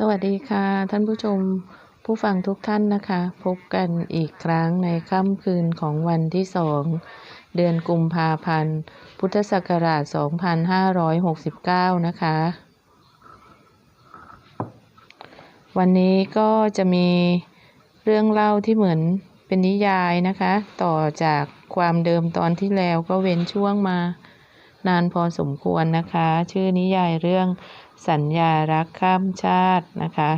สวัสดีค่ะ ท่านผู้ชมผู้ฟังทุกท่านนะคะ พบกันอีกครั้งในค่ำคืนของวันที่สองเดือนกุมภาพันธ์ พุทธศักราช 2569 นะคะ วันนี้ก็จะมีเรื่องเล่าที่เหมือนเป็นนิยายนะคะ ต่อจากความเดิมตอนที่แล้วก็เว้นช่วงมานานพอสมควรนะคะ ชื่อนิยายเรื่อง สัญญารักข้ามชาตินะคะ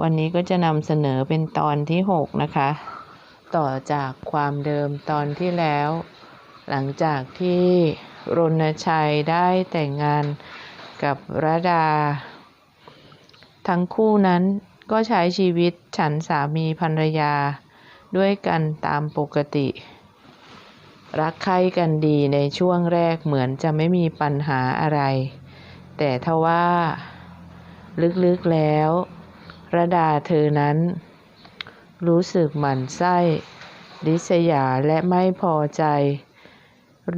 วันนี้ก็จะนำเสนอเป็นตอนที่ 6 นะคะ ต่อจากความเดิมตอนที่แล้ว หลังจากที่รณชัยได้แต่งงานกับระดา ทั้งคู่นั้นก็ใช้ชีวิตฉันสามีภรรยาด้วยกันตามปกติ รักใคร่กันดีในช่วงแรกเหมือนจะไม่มีปัญหาอะไร แต่ทว่าลึกๆแล้วระดาเธอนั้น รู้สึกหมั่นไส้ริษยาและไม่พอใจ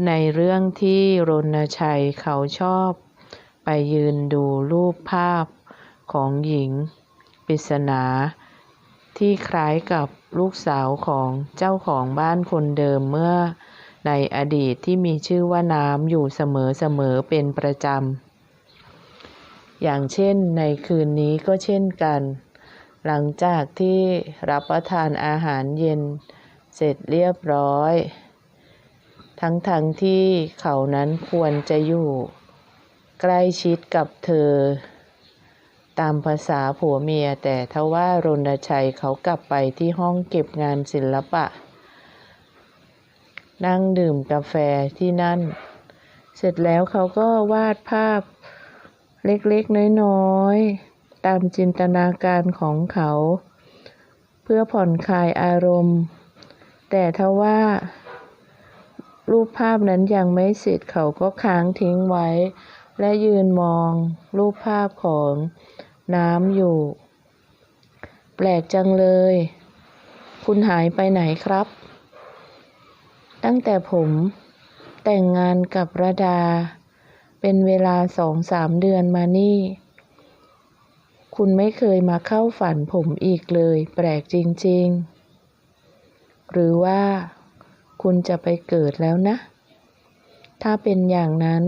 ในเรื่องที่รณชัยเขาชอบไปยืนดูรูปภาพของหญิงปริศนาที่คล้ายกับลูกสาวของเจ้าของบ้านคนเดิมเมื่อในอดีตที่มีชื่อว่าน้ำอยู่เสมอๆเป็นประจำ อย่างเช่นในคืนนี้ก็เช่นกัน หลังจากที่รับประทานอาหารเย็นเสร็จเรียบร้อย ทั้งๆทที่เขานั้นควรจะอยู่ ใกล้ชิดกับเธอ ตามภาษาผัวเมียแต่ทว่ารณชัยเขากลับไปที่ห้องเก็บงานศิลปะ นั่งดื่มกาแฟที่นั่น เสร็จแล้วเขาก็วาดภาพ เล็กๆ น้อยๆ ตามจินตนาการของเขา เพื่อผ่อนคลายอารมณ์ แต่ทว่า รูปภาพนั้นยังไม่เสร็จเขาก็ค้างทิ้งไว้ และยืนมองรูปภาพของน้ำอยู่ แปลกจังเลย คุณหายไปไหนครับ ตั้งแต่ผมแต่งงานกับระดา เป็นเวลาสองสามเดือนมานี่ คุณไม่เคยมาเข้าฝันผมอีกเลย แปลกจริง ๆ หรือว่า คุณจะไปเกิดแล้วนะ ถ้าเป็นอย่างนั้น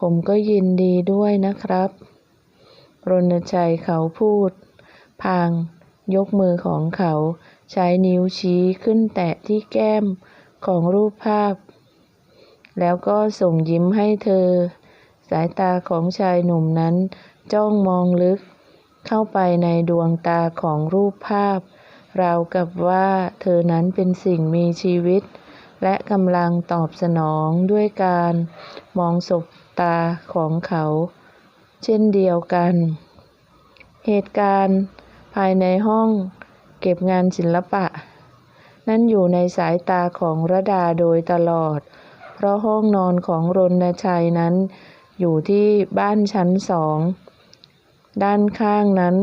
ผมก็ยินดีด้วยนะครับ รณชัยเขาพูด พางยกมือของเขาใช้นิ้วชี้ขึ้นแตะที่แก้มของรูปภาพ แล้วก็ส่งยิ้มให้เธอ สายตาของชายหนุ่มนั้น จ้องมองลึก เข้าไปในดวงตาของรูปภาพ ราวกับว่าเธอนั้นเป็นสิ่งมีชีวิต และกำลังตอบสนองด้วยการมองศบตาของเขา เช่นเดียวกัน เหตุการณ์ภายในห้องเก็บงานศิลปะ นั้นอยู่ในสายตาของระดาโดยตลอด เพราะห้องนอนของรณชัยนั้น อยู่ที่บ้านชั้นสอง ด้านข้างนั้น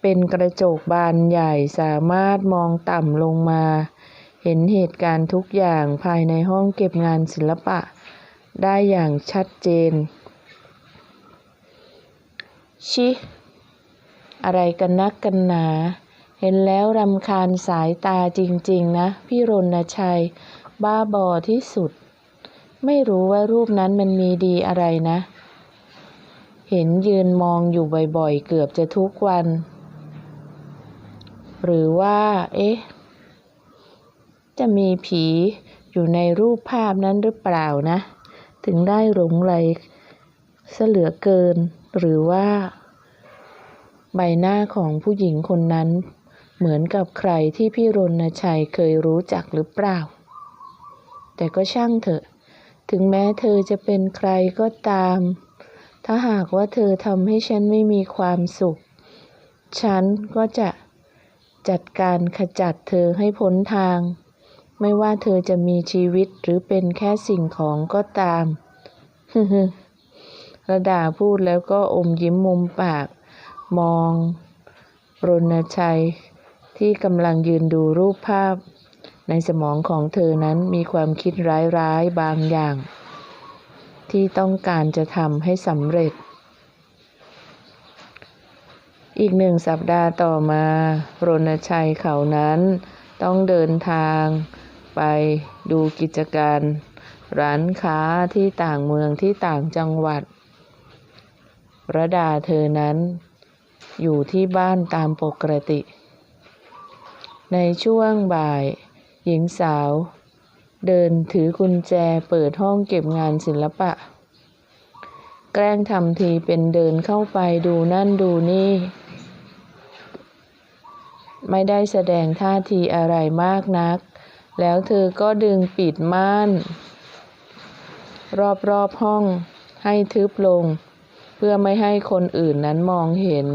เป็นกระจกบานใหญ่สามารถมองต่ำลงมา เห็นเหตุการณ์ทุกอย่างภายในห้องเก็บงานศิลปะ ได้อย่างชัดเจน ชิ อะไรกันนักกันหนา เห็นแล้วรำคาญสายตาจริง ๆ นะ พี่รณชัย บ้าบอที่สุด ไม่รู้ว่ารูปนั้นมันมีดีอะไรนะ เห็นยืนมองอยู่บ่อยๆ เกือบจะทุกวัน หรือว่า เอ๊ะ จะมีผีอยู่ในรูปภาพนั้นหรือเปล่านะ ถึงได้หลงไหลเสเหลือเกิน หรือว่า ใบหน้าของผู้หญิงคนนั้น เหมือนกับใครที่พี่รณชัยเคยรู้จักหรือเปล่า แต่ก็ช่างเถอะ ถึงแม้เธอจะเป็นใครก็ตาม ถ้าหากว่าเธอทำให้ฉันไม่มีความสุข ฉันก็จะจัดการขจัดเธอให้พ้นทาง ไม่ว่าเธอจะมีชีวิตหรือเป็นแค่สิ่งของก็ตามฮึฮึระดาพูดแล้วก็อมยิ้มมุมปาก มอง รณชัย ที่กำลังยืนดูรูปภาพ ในสมองของเธอนั้นมีความคิดร้ายๆบางอย่าง ที่ต้องการจะทำให้สำเร็จ อีกหนึ่งสัปดาห์ต่อมารณชัยเขานั้นต้องเดินทางไปดูกิจการ ร้านค้าที่ต่างเมืองที่ต่างจังหวัด ระดาเธอนั้นอยู่ที่บ้านตามปกติ ในช่วงบ่าย หญิงสาว เดินถือกุญแจเปิดห้องเก็บงานศิลปะ แกล้งทำทีเป็นเดินเข้าไปดูนั่นดูนี่ ไม่ได้แสดงท่าทีอะไรมากนัก แล้วเธอก็ดึงปิดม่าน รอบๆห้องให้ทึบลง เพื่อไม่ให้คนอื่นนั้นมองเห็น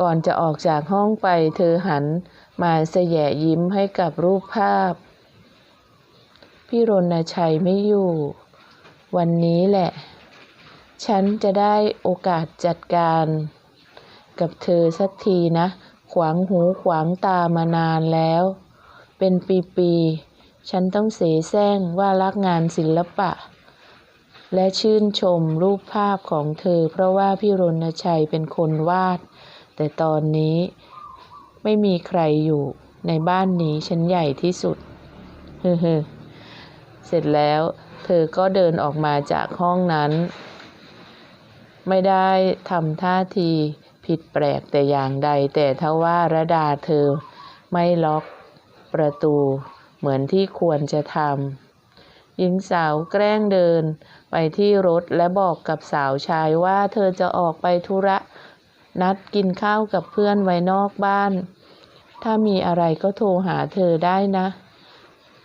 ก่อนจะออกจากห้องไปเธอหัน มาแสยยิ้มให้กับรูปภาพ พี่รณชัยไม่อยู่ วันนี้แหละ ฉันจะได้โอกาสจัดการ กับเธอสักทีนะ ขวางหูขวางตามานานแล้ว เป็นปีๆ ฉันต้องเสแสร้งว่ารักงานศิลปะ และชื่นชมรูปภาพของเธอ เพราะว่าพี่รณชัยเป็นคนวาด แต่ตอนนี้ ไม่มีใครอยู่ในบ้านนี้ฉันใหญ่ที่สุดเฮ้อเสร็จแล้วเธอก็เดินออกมาจากห้องนั้น ไม่ได้ทำท่าทีผิดแปลกแต่อย่างใด แต่ทว่าระดาเธอไม่ล็อกประตูเหมือนที่ควรจะทำหญิงสาวแกล้งเดินไปที่รถและบอกกับสาวชายว่าเธอจะออกไปธุระนัดกินข้าวกับเพื่อนไว้นอกบ้าน ถ้ามีอะไรก็โทรหาเธอได้นะ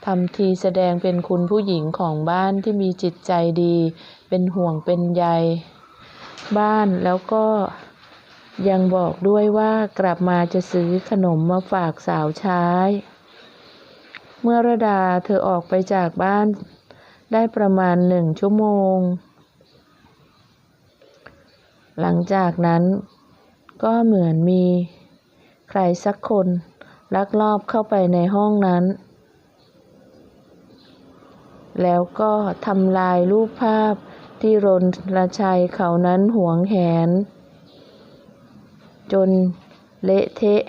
ทำทีแสดงเป็นคุณผู้หญิงของบ้านที่มีจิตใจดี เป็นห่วงเป็นใย บ้านแล้วก็ยังบอกด้วยว่ากลับมาจะซื้อขนมมาฝากสาวใช้ เมื่อระดาเธอออกไปจากบ้านได้ประมาณหนึ่งชั่วโมง หลังจากนั้นก็เหมือนมีใครสักคน ลักลอบเข้าไปในห้องนั้น แล้วก็ทำลายรูปภาพที่รนละชัยเขานั้นหวงแหน จนเละเทะ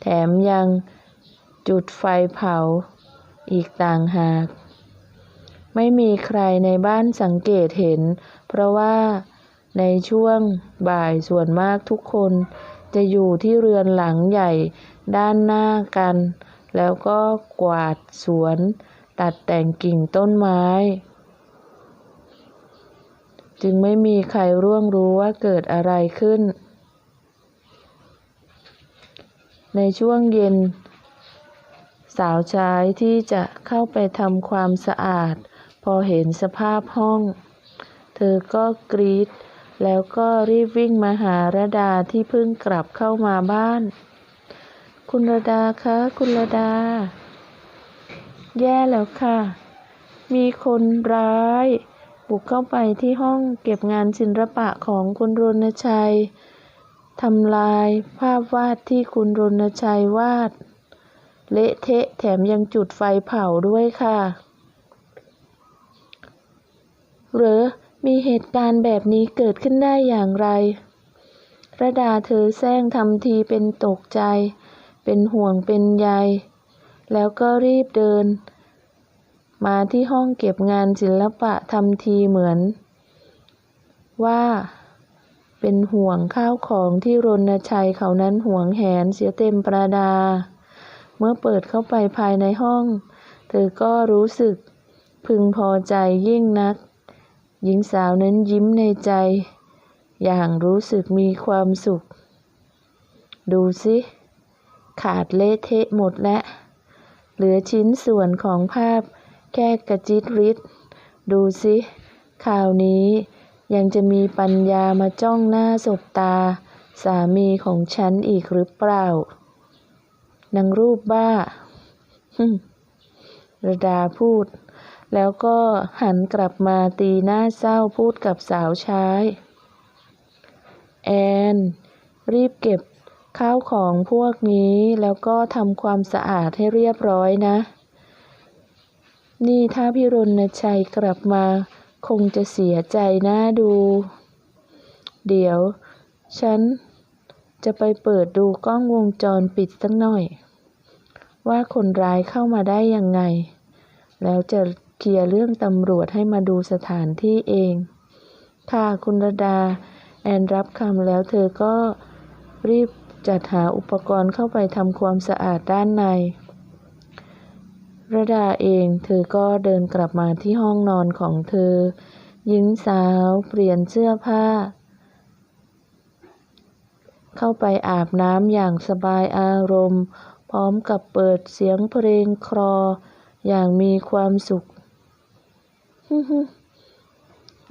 แถมยังจุดไฟเผาอีกต่างหาก ไม่มีใครในบ้านสังเกตเห็น เพราะว่าในช่วงบ่ายส่วนมากทุกคน จะอยู่ที่เรือนหลังใหญ่ด้านหน้ากัน แล้วก็กวาดสวน ตัดแต่งกิ่งต้นไม้ จึงไม่มีใครร่วงรู้ว่าเกิดอะไรขึ้น ในช่วงเย็น สาวใช้ที่จะเข้าไปทำความสะอาด พอเห็นสภาพห้อง เธอก็กรีด แล้วก็รีบวิ่งมาหาระดาที่เพิ่งกลับเข้ามาบ้าน คุณระดาคะคุณระดา แย่แล้วค่ะ มีคนร้าย บุกเข้าไปที่ห้องเก็บงานศิลปะของคุณรณชัยทำลายภาพวาดที่คุณรณชัยวาด เละเทะแถมยังจุดไฟเผาด้วยค่ะ หรือ มีเหตุการณ์แบบนี้เกิดขึ้นได้อย่างไร ระดาเธอแซงทำทีเป็นตกใจ เป็นห่วงเป็นใย แล้วก็รีบเดิน มาที่ห้องเก็บงานศิลปะทำทีเหมือน ว่าเป็นห่วงข้าวของที่รณชัยเขานั้นห่วงแหนเสียเต็มประดา เมื่อเปิดเข้าไปภายในห้อง เธอก็รู้สึกพึงพอใจยิ่งนัก หญิงสาวนั้นยิ้มในใจ อย่างรู้สึกมีความสุข ดูสิ ขาดเละเทะหมดและ เหลือชิ้นส่วนของภาพแค่กระจิตริดดูสิข่าวนี้ยังจะมีปัญญามาจ้องหน้าสบตา สามีของฉันอีกหรือเปล่านางรูปบ้าระดาพูด แล้วก็หันกลับมาตีหน้าเศร้าพูดกับสาวใช้ แอน รีบเก็บข้าวของพวกนี้แล้วก็ทำความสะอาดให้เรียบร้อยนะ นี่ถ้าพี่รณชัยกลับมาคงจะเสียใจน่าดู เดี๋ยว ฉันจะไปเปิดดูกล้องวงจรปิดสักหน่อย ว่าคนร้ายเข้ามาได้ยังไง แล้วจะ เคลียร์เรื่องตำรวจให้มาดูสถานที่เอง ค่ะคุณระดา แอนรับคำแล้วเธอก็รีบจัดหาอุปกรณ์เข้าไปทำความสะอาดด้านใน ระดาเองเธอก็เดินกลับมาที่ห้องนอนของเธอ หญิงสาวเปลี่ยนเสื้อผ้า เข้าไปอาบน้ำอย่างสบายอารมณ์ พร้อมกับเปิดเสียงเพลงคลออย่างมีความสุข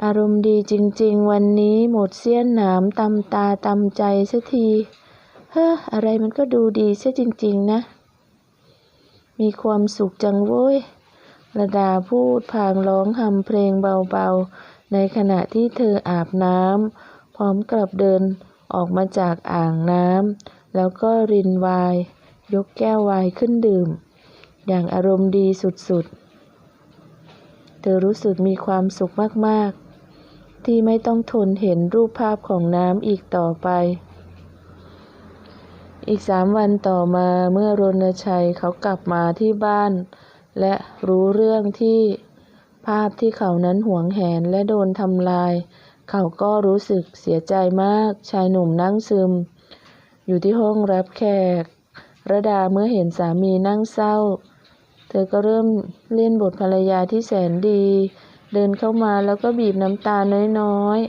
อารมณ์ดีจริง ๆ วันนี้หมดเสี้ยนหนามตำตาตำใจสักทีเฮ้ออะไรมันก็ดูดีเสียจริง ๆ นะ มีความสุขจังเว้ยระดาพูดพางร้องฮัมเพลงเบาๆ ในขณะที่เธออาบน้ำพร้อมกับเดินออกมาจากอ่างน้ำแล้วก็รินไวน์ยกแก้วไวน์ขึ้นดื่ม อย่างอารมณ์ดีสุดๆ เธอรู้สึกมีความสุขมาก ๆ ที่ไม่ต้องทนเห็นรูปภาพของน้ำอีกต่อไป อีกสามวันต่อมาเมื่อรณชัยเขากลับมาที่บ้าน และรู้เรื่องที่ภาพที่เขานั้นหวงแหนและโดนทำลาย เขาก็รู้สึกเสียใจมาก ชายหนุ่มนั่งซึม อยู่ที่ห้องรับแขก ระดาเมื่อเห็นสามีนั่งเศร้า ธอก็เริ่มเล่นบทภรรยาที่แสนดี เดินเข้ามาแล้วก็บีบน้ำตาน้อย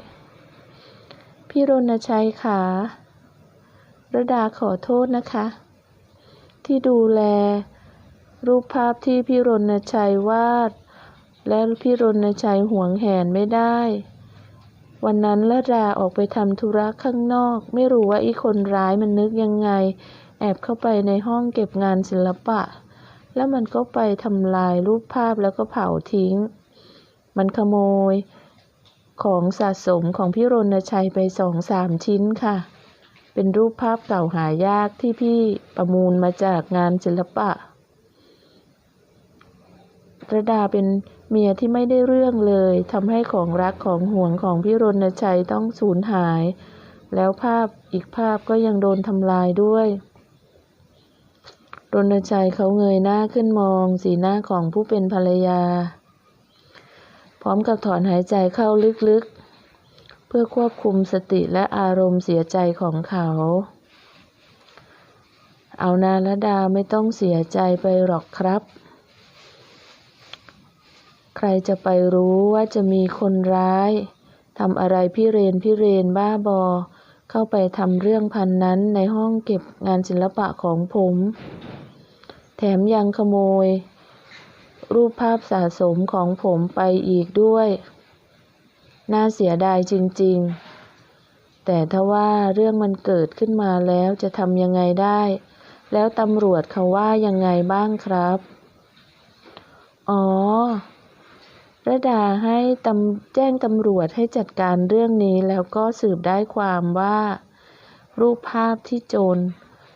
ๆ พี่รณชัยขาระดาขอโทษนะคะ ที่ดูแล รูปภาพที่พี่รณชัยวาด และพี่รณชัยหวงแหนไม่ได้ วันนั้นระดาออกไปทำธุระข้างนอก ไม่รู้ว่าอีคนร้ายมันนึกยังไง แอบเข้าไปในห้องเก็บงานศิลปะ แล้วมันก็ไปทำลายรูปภาพแล้วก็เผาทิ้ง มันขโมยของสะสมของพี่รณชัยไปสองสามชิ้นค่ะ เป็นรูปภาพเก่าหายากที่พี่ประมูลมาจากงานศิลปะระดาเป็นเมียที่ไม่ได้เรื่องเลยทำให้ของรักของห่วงของพี่รณชัยต้องสูญหาย แล้วภาพอีกภาพก็ยังโดนทำลายด้วย รณชัยเขาเงยหน้าขึ้นมอง สีหน้าของผู้เป็นภรรยา พร้อมกับถอนหายใจเข้าลึกๆ เพื่อควบคุมสติและอารมณ์เสียใจของเขา เอานาละดาไม่ต้องเสียใจไปหรอกครับ ใครจะไปรู้ว่าจะมีคนร้ายทำอะไรพี่เรนพี่เรนบ้าบอ เข้าไปทำเรื่องพันนั้นในห้องเก็บงานศิลปะของผม แถมยังขโมย รูปภาพสะสมของผมไปอีกด้วย น่าเสียดายจริง ๆ แต่ถ้าว่าเรื่องมันเกิดขึ้นมาแล้วจะทำยังไงได้ แล้วตำรวจเขาว่ายังไงบ้างครับ อ๋อระดาให้ตำแจ้งตำรวจให้จัดการเรื่องนี้แล้วก็สืบได้ความว่า รูปภาพที่โจร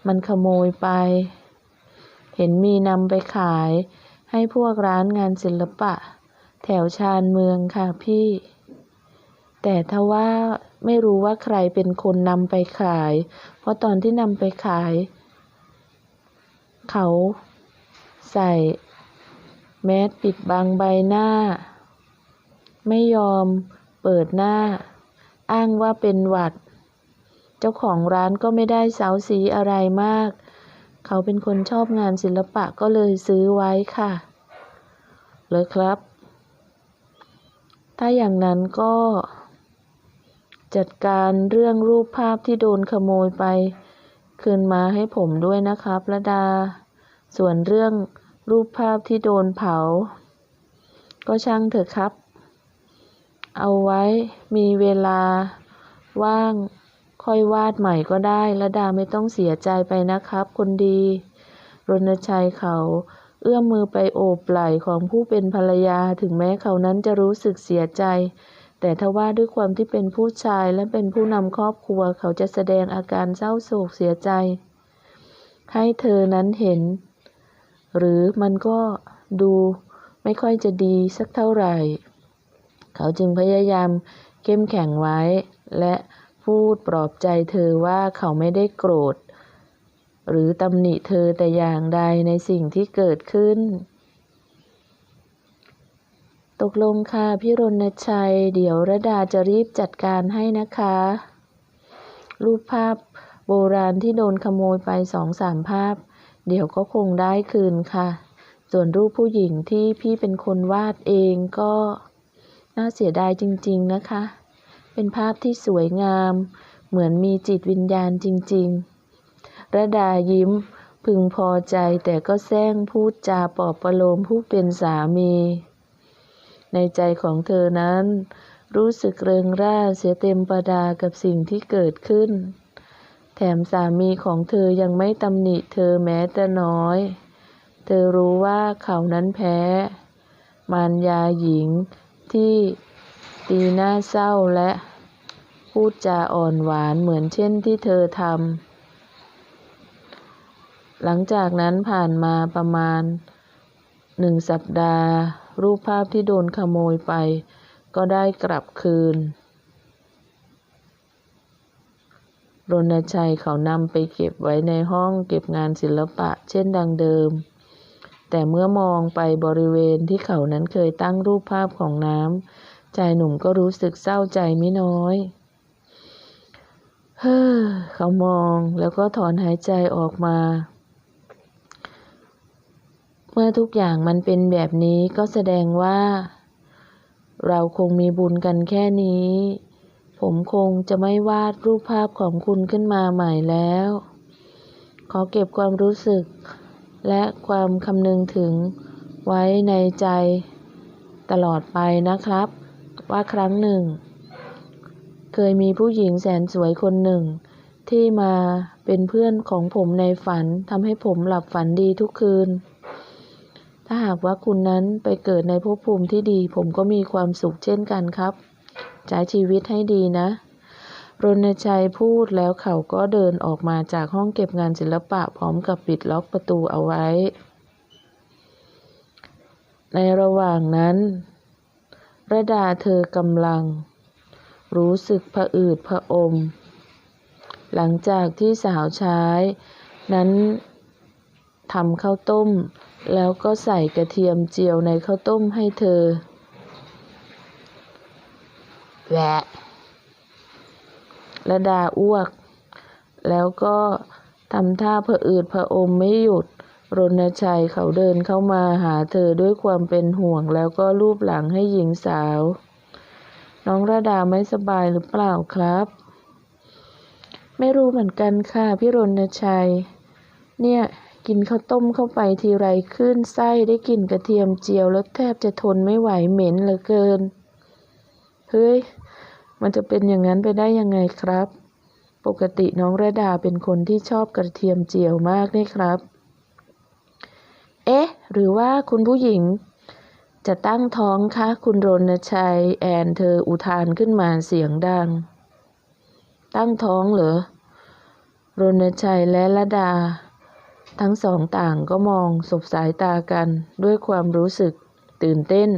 มันขโมยไป เห็นมีนำไปขาย ให้พวกร้านงานศิลปะ แถวชานเมืองค่ะพี่ แต่ถ้าว่าไม่รู้ว่าใครเป็นคนนำไปขาย เพราะตอนที่นำไปขาย เขาใส่ แมสปิดบังใบหน้า ไม่ยอมเปิดหน้า อ้างว่าเป็นหวัด เจ้าของร้านก็ไม่ได้เสาสีอะไรมาก เขาเป็นคนชอบงานศิลปะก็เลยซื้อไว้ค่ะ เลยครับ ถ้าอย่างนั้นก็ จัดการเรื่องรูปภาพที่โดนขโมยไป คืนมาให้ผมด้วยนะครับระดา ส่วนเรื่องรูปภาพที่โดนเผา ก็ช่างเถอะครับ เอาไว้มีเวลาว่าง ค่อยวาดใหม่ก็ได้ระดาไม่ต้องเสียใจไปนะครับ คนดี รณชัยเขา เอื้อมมือไปโอบไหล่ของผู้เป็นภรรยาถึงแม้เขานั้นจะรู้สึกเสียใจ แต่ทว่าด้วยความที่เป็นผู้ชายและเป็นผู้นำครอบครัวเขาจะแสดงอาการเศร้าโศกเสียใจ ให้เธอนั้นเห็น หรือมันก็ดูไม่ค่อยจะดีสักเท่าไหร่ เขาจึงพยายามเข้มแข็งไว้และ พูดปลอบใจเธอว่าเขาไม่ได้โกรธ หรือตำหนิเธอแต่อย่างใดในสิ่งที่เกิดขึ้น ตกลงค่ะพี่รณชัย เดี๋ยวระดาจะรีบจัดการให้นะคะ รูปภาพโบราณที่โดนขโมยไปสองสามภาพ เดี๋ยวก็คงได้คืนค่ะ ส่วนรูปผู้หญิงที่พี่เป็นคนวาดเองก็น่าเสียดายจริง ๆ นะคะ เป็นภาพที่สวยงาม เหมือนมีจิตวิญญาณจริง ๆ ระดายิ้มพึงพอใจแต่ก็แซงพูดจาปลอบประโลมผู้เป็นสามี ในใจของเธอนั้น รู้สึกเริงร่าเสียเต็มประดากับสิ่งที่เกิดขึ้น แถมสามีของเธอยังไม่ตำหนิเธอแม้แต่น้อย เธอรู้ว่าเขานั้นแพ้ มารยาหญิงที่ตีหน้าเศร้าและ พูดจาอ่อนหวานเหมือนเช่นที่เธอทำ หลังจากนั้นผ่านมาประมาณหนึ่งสัปดาห์ รูปภาพที่โดนขโมยไป ก็ได้กลับคืน รณชัยเขานำไปเก็บไว้ในห้องเก็บงานศิลปะเช่นดังเดิม แต่เมื่อมองไปบริเวณที่เขานั้นเคยตั้งรูปภาพของน้ำชายหนุ่มก็รู้สึกเศร้าใจไม่น้อย เฮ้อเขามองแล้วก็ถอนหายใจออกมา เมื่อทุกอย่างมันเป็นแบบนี้ก็แสดงว่า เราคงมีบุญกันแค่นี้ ผมคงจะไม่วาดรูปภาพของคุณขึ้นมาใหม่แล้ว ขอเก็บความรู้สึก และความคำนึงถึงไว้ในใจตลอดไปนะครับ ว่าครั้งหนึ่ง เคยมีผู้หญิงแสนสวยคนหนึ่ง ที่มาเป็นเพื่อนของผมในฝันทำให้ผมหลับฝันดีทุกคืน ถ้าหากว่าคุณนั้นไปเกิดในภพภูมิที่ดี ผมก็มีความสุขเช่นกันครับใช้ชีวิตให้ดีนะรณชัยพูดแล้วเขาก็เดินออกมาจากห้องเก็บงานศิลปะพร้อมกับปิดล็อกประตูเอาไว้ ในระหว่างนั้น ระดาเธอกำลัง รู้สึกผะอืดผะอม หลังจากที่สาวใช้ นั้นทำข้าวต้ม แล้วก็ใส่กระเทียมเจียวในข้าวต้มให้เธอแหวะระดาอ้วก แล้วก็ทำท่าผะอืดผะอมไม่หยุด รณชัยเขาเดินเข้ามาหาเธอด้วยความเป็นห่วงแล้วก็รูปหลังให้หญิงสาว น้องระดาไม่สบายหรือเปล่าครับ ไม่รู้เหมือนกันค่ะพี่รณชัย เนี่ยกินข้าวต้มเข้าไปทีไรขึ้นไส้ได้กลิ่นกระเทียมเจียวแล้วแทบจะทนไม่ไหวเหม็นเหลือเกิน เฮ้ย มันจะเป็นอย่างนั้นไปได้ยังไงครับ ปกติน้องระดาเป็นคนที่ชอบกระเทียมเจียวมากนี่ครับ เอ๊ะ หรือว่าคุณผู้หญิง จะตั้งท้องคะคุณรณชัย แอนเธออุทานขึ้นมาเสียงดัง ตั้งท้องเหรอ รณชัยและระดา ทั้งสองต่างก็มองสบสายตากันด้วยความรู้สึกตื่นเต้น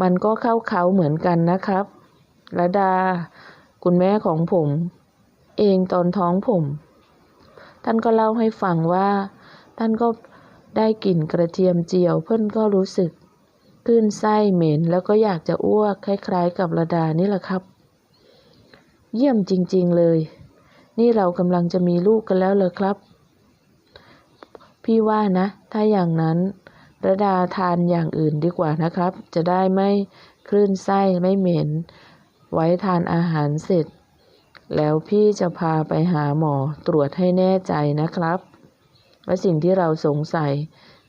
มันก็เข้าเขาเหมือนกันนะครับระดา คุณแม่ของผม เองตอนท้องผม ท่านก็เล่าให้ฟังว่า ท่านก็ ได้กลิ่นกระเทียมเจียวเพื่อนก็รู้สึกคลื่นไส้เหม็นแล้วก็อยากจะอ้วกคล้ายๆกับระดานี่แหละครับ เยี่ยมจริงๆเลย นี่เรากำลังจะมีลูกกันแล้วเลยครับ พี่ว่านะ ถ้าอย่างนั้นระดาทานอย่างอื่นดีกว่านะครับ จะได้ไม่คลื่นไส้ไม่เหม็น ไว้ทานอาหารเสร็จ แล้วพี่จะพาไปหาหมอตรวจให้แน่ใจนะครับ ว่าสิ่งที่เราสงสัย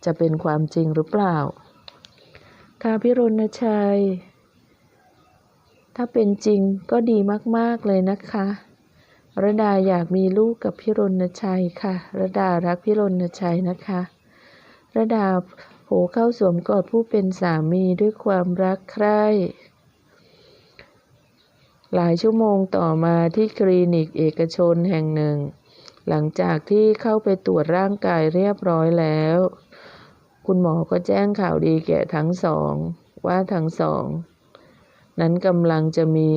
จะเป็นความจริงหรือเปล่าค่ะพี่รณชัย ถ้าเป็นจริงก็ดีมากๆเลยนะคะระดาอยากมีลูกกับพี่รณชัยค่ะระดารักพี่รณชัยนะคะระดาโผเข้าสวมกอดผู้เป็นสามีด้วยความรักใคร่ หลายชั่วโมงต่อมาที่คลินิกเอกชนแห่งหนึ่ง หลังจากที่เข้าไปตรวจร่างกายเรียบร้อยแล้ว คุณหมอก็แจ้งข่าวดีแก่ทั้งสอง ว่าทั้งสอง นั้นกำลังจะมี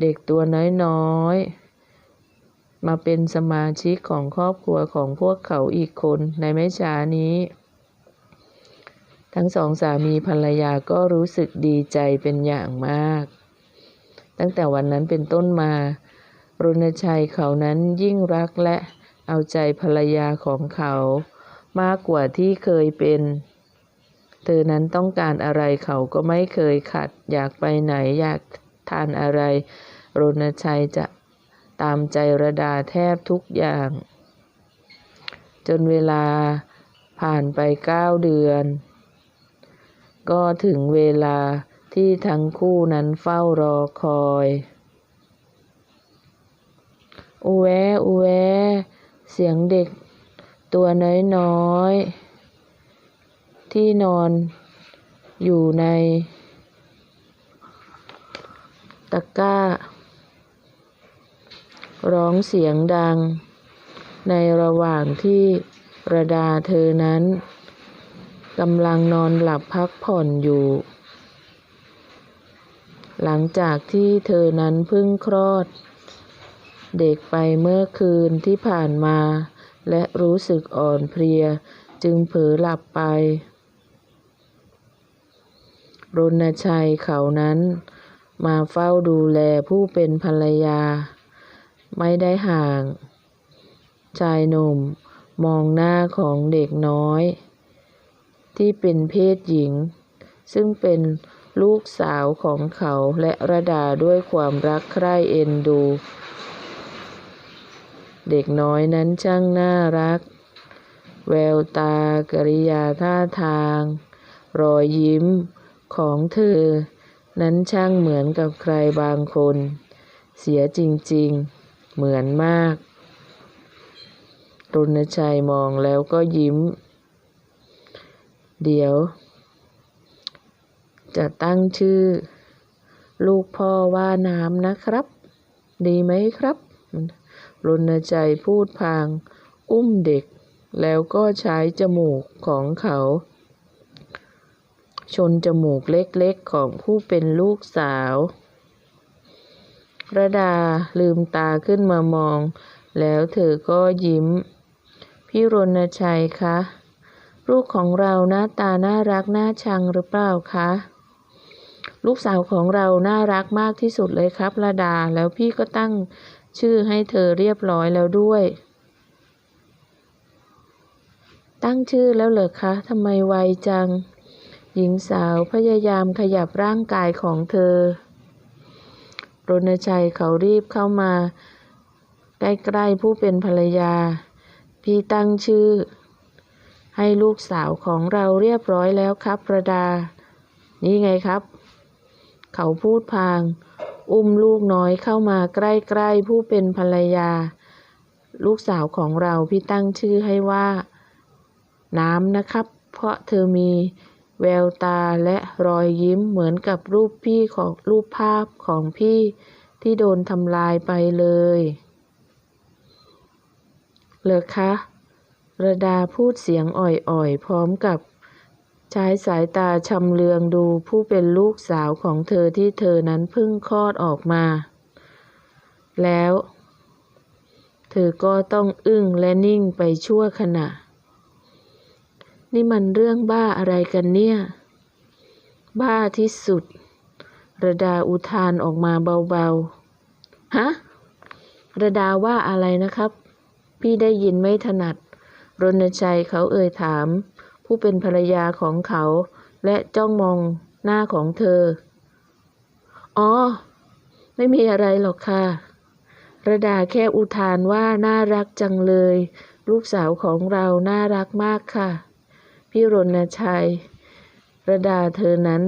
เด็กตัวน้อยๆ มาเป็นสมาชิกของครอบครัวของพวกเขาอีกคนในไม่ช้านี้ ทั้งสองสามีภรรยาก็รู้สึกดีใจเป็นอย่างมาก ตั้งแต่วันนั้นเป็นต้นมา รณชัยเขานั้นยิ่งรักและเอาใจภรรยาของเขา มากกว่าที่เคยเป็น เธอนั้นต้องการอะไรเขาก็ไม่เคยขัด อยากไปไหนอยากทานอะไร รณชัยจะตามใจระดาแทบทุกอย่าง จนเวลาผ่านไปเก้าเดือน ก็ถึงเวลาที่ทั้งคู่นั้นเฝ้ารอคอย อูแวอูแว เสียงเด็กตัวน้อยๆ ที่นอนอยู่ใน ตะกร้า ร้องเสียงดัง ในระหว่างที่ระดาเธอนั้นกำลังนอนหลับพักผ่อนอยู่ หลังจากที่เธอนั้นเพิ่งคลอด เด็กไปเมื่อคืนที่ผ่านมา และรู้สึกอ่อนเพลีย จึงเผลอหลับไป รณชัยเขานั้น มาเฝ้าดูแลผู้เป็นภรรยา ไม่ได้ห่าง ชายหนุ่มมองหน้าของเด็กน้อย ที่เป็นเพศหญิง ซึ่งเป็นลูกสาวของเขาและระดาด้วยความรักใคร่เอ็นดู เด็กน้อยนั้นช่างน่ารัก แววตากริยาท่าทาง รอยยิ้มของเธอ นั้นช่างเหมือนกับใครบางคน เสียจริงๆ เหมือนมาก รุณชัยมองแล้วก็ยิ้ม เดี๋ยว จะตั้งชื่อ ลูกพ่อว่าน้ำนะครับ ดีไหมครับ รณชัยพูดพาง อุ้มเด็ก แล้วก็ใช้จมูกของเขา ชนจมูกเล็กๆของผู้เป็นลูกสาวระดาลืมตาขึ้นมามอง แล้วเธอก็ยิ้ม พี่รณชัยคะ ลูกของเราหน้าตาน่ารักน่าชังหรือเปล่าคะ ลูกสาวของเราน่ารักมากที่สุดเลยครับระดาแล้วพี่ก็ตั้ง ชื่อให้เธอเรียบร้อยแล้วด้วย ตั้งชื่อแล้วเหรอคะทำไมไวจัง หญิงสาวพยายามขยับร่างกายของเธอรณชัยเขารีบเข้ามา ใกล้ๆผู้เป็นภรรยา พี่ตั้งชื่อ ให้ลูกสาวของเราเรียบร้อยแล้วครับประดา นี่ไงครับ เขาพูดพาง อุ้มลูกน้อยเข้ามาใกล้ๆผู้เป็นภรรยา ลูกสาวของเราพี่ตั้งชื่อให้ว่า น้ำนะครับ เพราะเธอมีแววตาและรอยยิ้มเหมือนกับรูปพี่ของรูปภาพของพี่ที่โดนทำลายไปเลยเหรอคะระดาพูดเสียงอ่อยๆ พร้อมกับ ใช้สายตาชำเลืองดูผู้เป็นลูกสาวของเธอที่เธอนั้นเพิ่งคลอดออกมา แล้ว เธอก็ต้องอึ้งและนิ่งไปชั่วขณะ นี่มันเรื่องบ้าอะไรกันเนี่ย บ้าที่สุด ระดาอุทานออกมาเบาๆ ฮะ ระดาว่าอะไรนะครับ พี่ได้ยินไม่ถนัด รณชัยเขาเอ่ยถาม ผู้เป็นภรรยาของเขา และจ้องมองหน้าของเธอ อ๋อ ไม่มีอะไรหรอกค่ะ ระดาแค่อุทานว่าน่ารักจังเลย ลูกสาวของเราน่ารักมากค่ะ พี่รณชัย ระดาเธอนั้น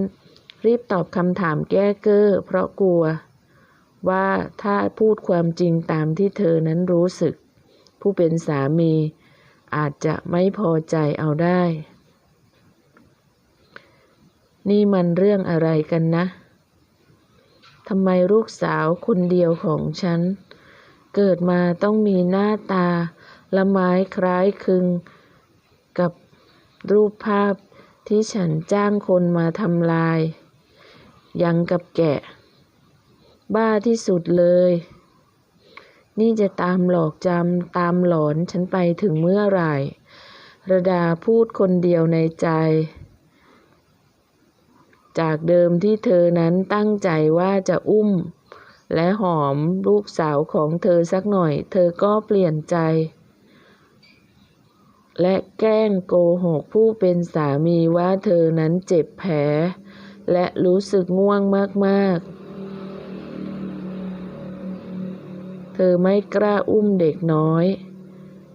รีบตอบคำถามแก้เก้อเพราะกลัว ว่าถ้าพูดความจริงตามที่เธอนั้นรู้สึก ผู้เป็นสามีอาจจะไม่พอใจเอาได้ นี่มันเรื่องอะไรกันนะทำไมลูกสาวคนเดียวของฉัน เกิดมาต้องมีหน้าตา ละไม้คล้ายคลึง กับรูปภาพที่ฉันจ้างคนมาทำลาย ยังกับแกะ บ้าที่สุดเลย นี่จะตามหลอกจำตามหลอนฉันไปถึงเมื่อไหร่ ระดาพูดคนเดียวในใจ จากเดิมที่เธอนั้นตั้งใจว่าจะอุ้ม และหอมลูกสาวของเธอสักหน่อย เธอก็เปลี่ยนใจ และแกล้งโกหกผู้เป็นสามีว่าเธอนั้นเจ็บแผล และรู้สึกง่วงมากๆ เธอไม่กล้าอุ้มเด็กน้อย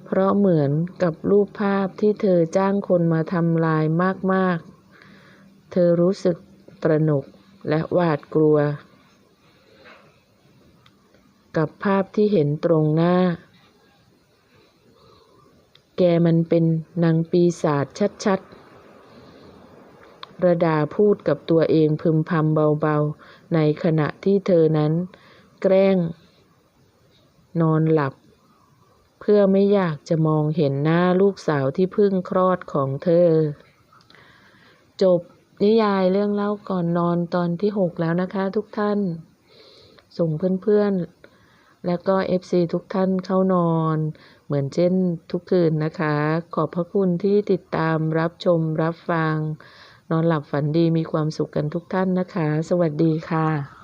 เพราะเหมือนกับรูปภาพที่เธอจ้างคนมาทำลายมาก ๆ เธอรู้สึก ตระหนกและหวาดกลัว กับภาพที่เห็นตรงหน้า แกมันเป็นนางปีศาจชัดๆ ระดาพูดกับตัวเองพึมพำเบาๆ ในขณะที่เธอนั้น แกล้ง นอนหลับ เพื่อไม่อยากจะมองเห็นหน้าลูกสาวที่เพิ่งคลอดของเธอ จบ นิยายเรื่องเล่าก่อนนอนตอนที่หกแล้วนะคะ ทุกท่าน ส่งเพื่อนๆ แล้วก็ FC ทุกท่านเข้านอน เหมือนเช่นทุกคืนนะคะ ขอบพระคุณที่ติดตามรับชมรับฟัง นอนหลับฝันดีมีความสุขกันทุกท่านนะคะ สวัสดีค่ะ